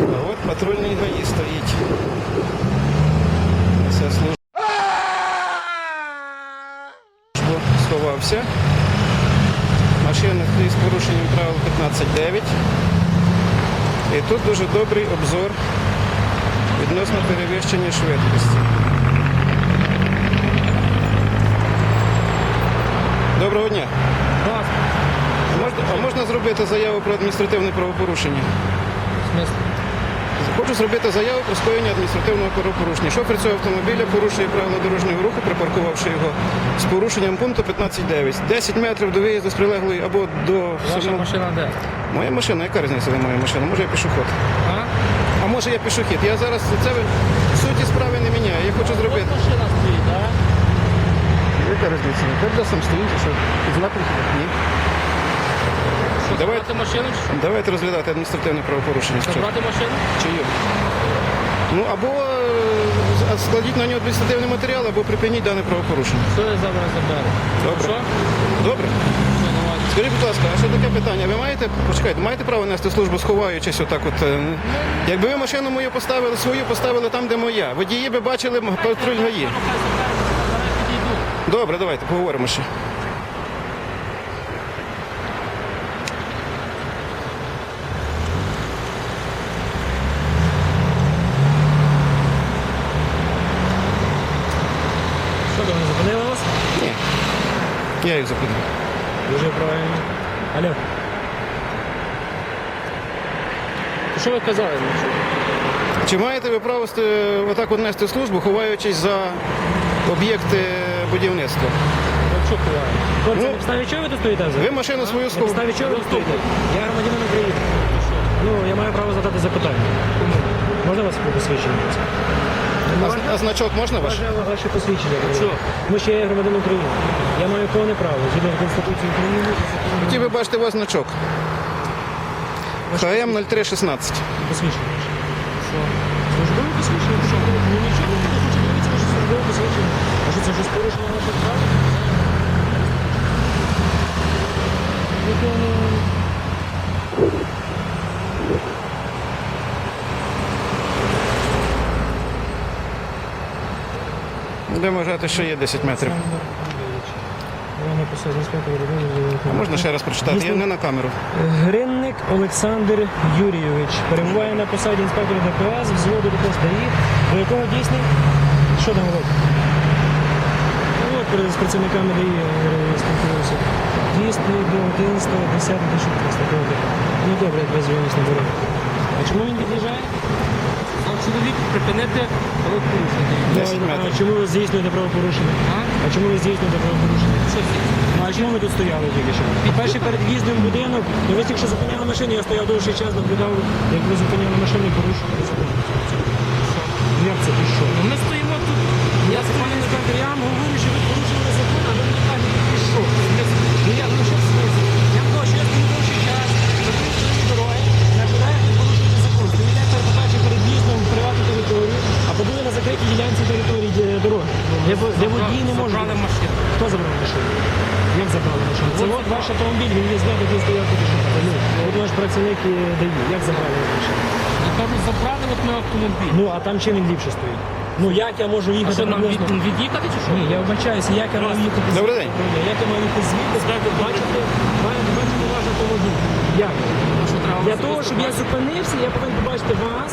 А от патрульний ГАІ стоїть. Служба сховався. Машина з порушенням правил 15.9. І тут дуже добрий обзор відносно перевищення швидкості. Доброго дня. А можна зробити заяву про адміністративне правопорушення? В смысле? Хочу зробити заяву про скоєння адміністративного правопорушення. Шофер цього автомобіля порушує правила дорожнього руху, припаркувавши його з порушенням пункту 15.9. 10 метрів до виїзду з прилеглої або до Ваша самого- машина де? Моя машина, яка різниця де моя машина? Може я пішохід? А? А може я пішохід? Я зараз це в суті справи не міняю. Я хочу зробити. Машина стоїть, так? Яка різниця? Де сам стоїть, що знак Ні. Давайте. Забрати машину чи що? Давайте розглядати адміністративне правопорушення. Що? Забрати машину? Чию? Ну або е, складіть на нього адміністративний матеріал, або припиніть дане правопорушення. Що я зараз заберу? Добре. Що? Добре? Що. Скажіть, будь ласка, а ще таке питання. Ви маєте, почекайте, маєте право нести службу, сховаючись отак от? е, Якби ви машину мою поставили, свою поставили там, де моя, водії би бачили м- патруль ГАІ. Підійду. Добре, давайте поговоримо ще. Що там, не зупинили вас? Ні. Я їх запитаю. Дуже правильно. Алло. То Що ви казали? Чи маєте ви право сте- отак от нести службу, ховаючись за об'єкти будівництва? Ну, що ховає? Хлопці, Ну, на підставі чого ви тут стоїте? взагалі? Ви машину свою На сховали. підставі чого ви тут стоїте? Я громадянин України. Ну, я маю право задати запитання. Можна вас посвідчення? А, значок можна ваш? Можна ваше посвідчення. Що? Тому що я є громадянин України. Я маю повне право, згідно Конституції України. Хотів би бачити у вас значок. ХМ 0316. Посвідчення. Що? Службове посвідчення? Що? Ну нічого, не хочу дивитися ваше службове посвідчення. А що це щось порушення ваших прав? То, ну, Будемо вважати, що є 10 метрів. А можна ще раз прочитати? Я не на камеру. Гринник Олександр Юрійович перебуває на посаді інспектора ДПС взводу ДПС ДАІ, до якого дійсний. Що там робить? Ну, от з працівниками ДАІ е, спілкуюся. Дійсний до 11 10 13 Ну добре, без виніс на дорогу. А чому він від'їжджає? Чоловік припинити правопорушення. 10 метрів. А чому ви здійснюєте правопорушення? А? А чому ви здійснюєте правопорушення? Що? Ну а чому ви тут стояли тільки що? Перший перед в'їздом в будинок, ну ви тільки що зупиняли машину, я стояв довший час, наблюдав, як ви зупиняли машину і порушували закон. Як це ти що? Ну, Ми стоїмо тут. Я з Пане інспектор, я вам говорю, що ви порушили закон, а ви мені кажете, ти що? Ну я, ну що в смислі? Я вам кажу, що я стою довший час, на тій стороні дороги, наблюдаю, як ви порушуєте закон. Стоїте перед, по-перше, перед в'їздом в приватну територію, а по-друге, на закритій ділянці території де дороги, де, во- де водії не можуть. Забрали машину. Хто забрав машину? Як забрали машину? Це от ваш автомобіль, він є знати, десь стояти тут. Ну, от ваш працівник і дає. Як забрали машину? Я кажу, забрали от ми автомобіль. Ну, а там чим він ліпше стоїть? Ну, як я можу А їхати що нам від- від'їхати чи що? Ні, я вибачаюся, як я маю їхати Добрий день. Як я маю їхати звідти? Бачите, маю бачити ваш автомобіль. Як? Для того, щоб я зупинився, я повинен побачити вас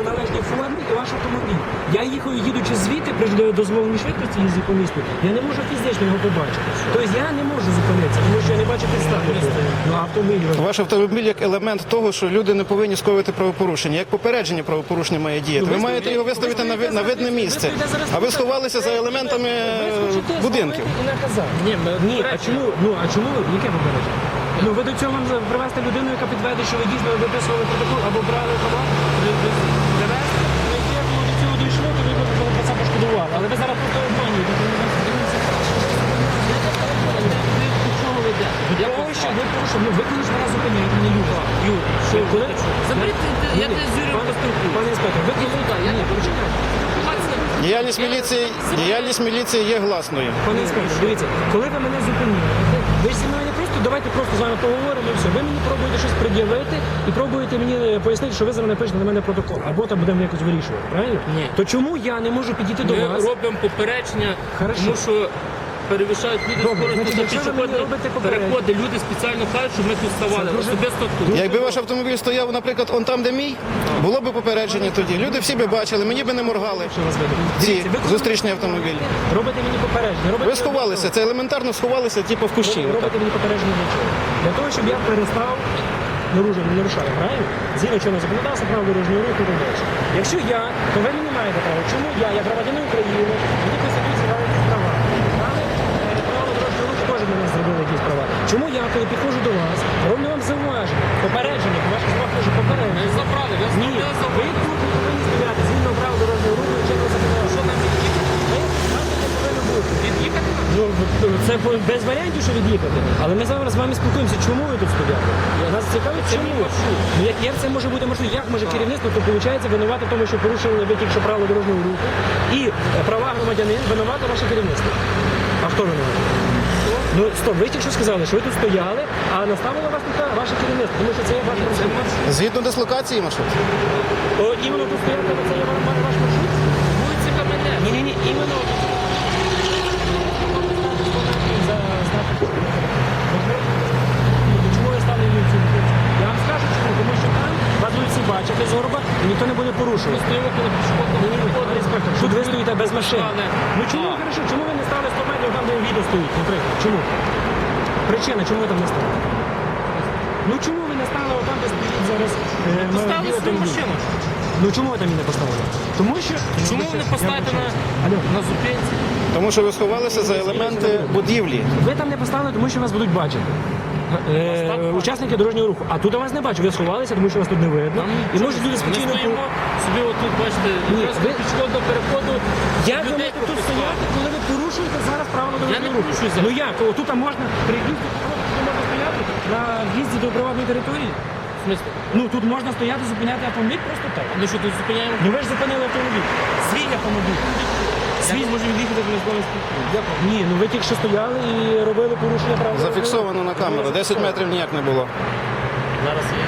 в належній формі і ваш автомобіль. Я їхаю, їдучи звідти при дозволеній швидкості їздю по місту, я не можу фізично його побачити. Тобто я не можу зупинитися, тому що я не бачу підстав. для того. Ну, автомобіль ваш. Автомобіль як елемент того, що люди не повинні скоювати правопорушення. Як попередження правопорушення має діяти. Ви маєте його виставити на ви- на видне місце. А ви сховалися за елементами е, будинків. Ні, а чому? Ну а чому ви яке попередження? Ну ви до цього вам привезти людину, яка підтвердить, що ви дійсно виписували протокол або брали права, привезти. Ну, Як ви до цього дійшли, то ви б про це пошкодували. Але ви зараз просто обманюєте. Я Я того, що ви порушили. Ну ви ж мене зупиняєте, не Юра. Юр, що коли? Заберіть, я тебе з Юрієм пане- поспілкуюся. Пане інспектор, ви коли? Я не почекайте. Діяльність міліції, діяльність міліції є гласною. Пане інспектор, дивіться, коли ви мене зупинили, ви зі мною давайте просто з вами поговоримо і все. Ви мені пробуєте щось пред'явити і пробуєте мені е, пояснити, що ви зараз напишете на мене протокол, або там будемо якось вирішувати. Правильно? Ні. То чому я не можу підійти до Ми вас? робимо попередження, Хорошо. тому що перевищають люди Добре, скорості значить, якщо ви мені пішохідні робите попередження- переходи. Люди спеціально кажуть, що ми тут ставали. Особисто тут. Якби ваш автомобіль стояв, наприклад, он там, де мій, було б попередження тоді. Люди всі би бачили, мені би не моргали. Що вас веду? Ці Дивіться, ви зустрічні автомобілі. Робите мені попередження. Робите Ви сховалися, це елементарно сховалися, типу в кущі. Ви отак. робите мені попередження для чого? Для того, щоб я перестав нарушення, не нарушаю, правильно? Згідно чинного законодавства, право дорожнього руху і так далі. Якщо я, то ви не маєте права. Чому я, як громадянин України, мені дала якісь права. Дали е, право дорожнього руху теж для нас зробили якісь права. Чому я, коли підходжу до вас, роблю вам зауваження, попередження, по ваших словах теж попередження. Ми забрали, ви Ні, ви тут не повинні стояти згідно правил дорожнього руху і чинного законодавства. Що нам від'їхати? Ви знаєте, де повинно бути. Від'їхати? Ну, це без варіантів, що від'їхати. Але ми зараз з вами спілкуємося, чому ви тут стояли? Нас цікавить, чому? Ну, як, як це може бути можливо? Як може керівництво, то виходить винувати в тому, що порушили ви тільки що правила дорожнього руху, і е, права громадянин винувати ваше керівництво. А хто винуватий? Ну, стоп, ви тільки що сказали, що ви тут стояли, а наставило вас тут ваше керівництво, тому що це є ваш маршрут. Згідно дислокації маршрут. О, іменно тут стояти, це є ва- ва- ваш маршрут? Вулиця Кам'яне. Ні, ні, ні, іменно за знак. Ну, Чому я ставлю її в цю вулицю? Я вам скажу чому, тому що там вас бачити з гороба, і ніхто не буде порушувати. Тут ви стоїте без машин. Ну чому А. хорошо? Чому ви не стали 100 метрів там, де відео стоїть, наприклад? Чому? Причина, чому ви там не стали? Ну чому ви не стали там, де стоїть зараз е, Поставили свою машину. Ну чому ви там її не поставили? Тому що... Чому ви не поставите. На зупинці? Тому що ви сховалися за елементи будівлі. Ви там не поставили, тому що вас будуть бачити. Е, учасники дорожнього руху. А тут я вас не бачу. Ви сховалися, тому що вас тут не видно. І можуть люди Ми стоїмо собі отут, бачите, якраз ви- до пішохідного переходу. Як ви можете тут стояти, коли ви порушуєте зараз правила дорожнього руху? Ну як? О, Тут можна при в'їзді тут можна стояти на в'їзді до приватної території. Ну тут можна стояти, зупиняти автомобіль просто так. Ми що тут зупиняємо? Ну ви ж зупинили автомобіль. Свій автомобіль. Свій можемо від'їхати, ми з вами спілкуємося. Ні, ну ви тільки що стояли і робили порушення правил. Зафіксовано на камеру. 10 метрів ніяк не було. Зараз є.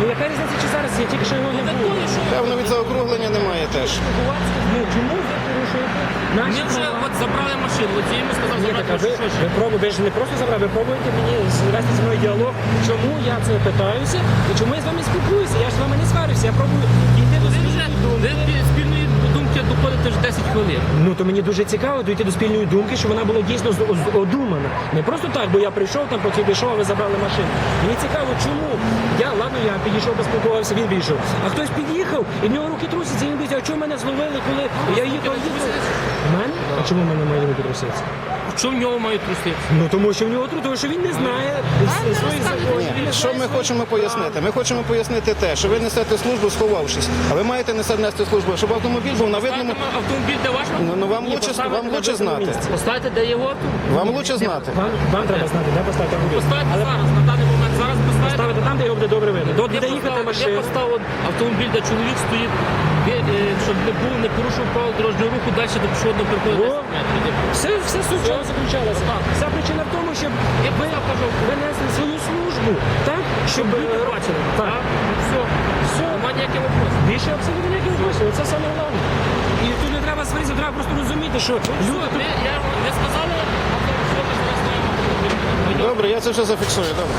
Ну яка різниця, чи зараз є? Тільки що його не було. Певно, від заокруглення немає теж. Ну чому ви порушуєте ми наші вже права? от забрали машину, от я йому сказав Ні, забрати так, а ви, машину. ви, пробуєте, ви ж не просто забрали, ви пробуєте мені звести зі мною діалог, чому я це питаюся і чому я з вами спілкуюся. Я ж з вами не сварюся, я пробую дійти до Ви вже спільної думки. ви спільної думки доходити вже 10 хвилин. Ну то мені дуже цікаво дійти до спільної думки, що вона була дійсно одумана. Не просто так, бо я прийшов там, потім пішов, а ви забрали машину. Мені цікаво, чому я ладно, я підійшов, поспілкувався, він вийшов. А хтось під'їхав, і в нього руки трусяться, і він дивиться, а чому мене зловили, коли я їхав? їхав? Мене? А чому в мене має руки труситися? Що в нього мають труси? Ну тому що в нього тру, тому що він не знає с- своїх законів. він не Що знає ми своїх хочемо прав. пояснити? Ми хочемо пояснити те, що ви несете службу, сховавшись. А ви маєте несе- нести службу, щоб автомобіль був на видному. Поставте автомобіль, де ваш Ну, ну вам Ні, лучше, поставити вам на лучше видному знати. місці. Поставте, де його автомобіль. Вам лучше знати. Вам, вам треба знати, де поставити автомобіль. Поставте зараз, на даний момент. Там, де його буде добре видно. До Я де їхати поставив- Я поставив автомобіль, де чоловік стоїть, е, щоб не був, не порушував правил дорожнього руху, далі до пішохідного переходу О. 10 метрів. Все, все суть в чому заключалося. Вся причина в тому, щоб Я ви винесли свою службу, так? Щоб люди е, бачили. Так. Так? Все. Все. Нема ніяких вопросів. Більше абсолютно ніяких вопросів. Це саме головне. І тут не треба сваритися, треба просто розуміти, що люди Все, тут ви, я, ви сказали, а то все, ми зараз. Добре, я це все зафіксую. Добре.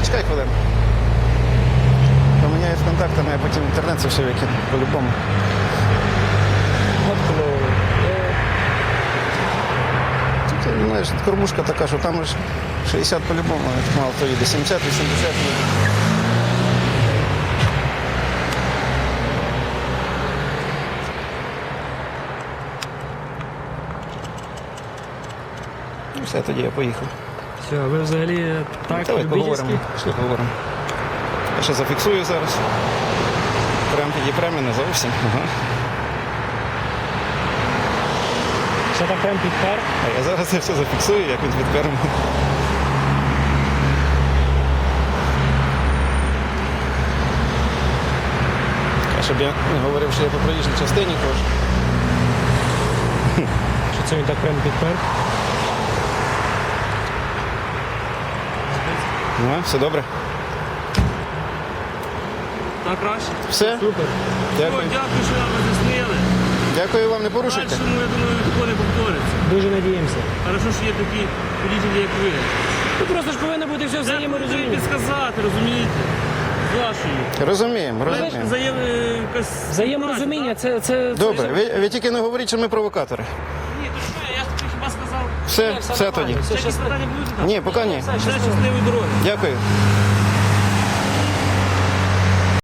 Зачекай хвилину. Поміняють контактами, а потім інтернет це все викину по-любому. от коли е, Тут, знаєш, кормушка така, що там аж 60 по-любому, мало то їде, 70-80 їде. Ну все, тоді я поїхав. Все, ви взагалі так Давай поговоримо. Пішли поговоримо. Я ще зафіксую зараз. Прям підіпремо не зовсім. Ага. Що так прям підпер? А я зараз це все зафіксую, як він підперемо. Щоб я не говорив, що я по проїжджій частині теж. Що це він так прям підпер? Ну, все добре. Так краще? Все? Супер. Дякую. О, дякую, що нам роз'яснили. Дякую вам, не порушуйте. ну, я думаю, такого не повториться. Дуже надіємося. Хорошо, що є такі політики, як ви. Ну просто ж повинно бути все взаєморозуміння. потрібно сказати, розумієте? З вашої. Розуміємо, розуміємо. взаєм, е, якась... Взаєморозуміння це, це, це Добре, ви, ви тільки не говоріть, що ми провокатори. Все, все тоді. все щасливо. Ні, поки ні. Все, щасливої дороги. Дякую.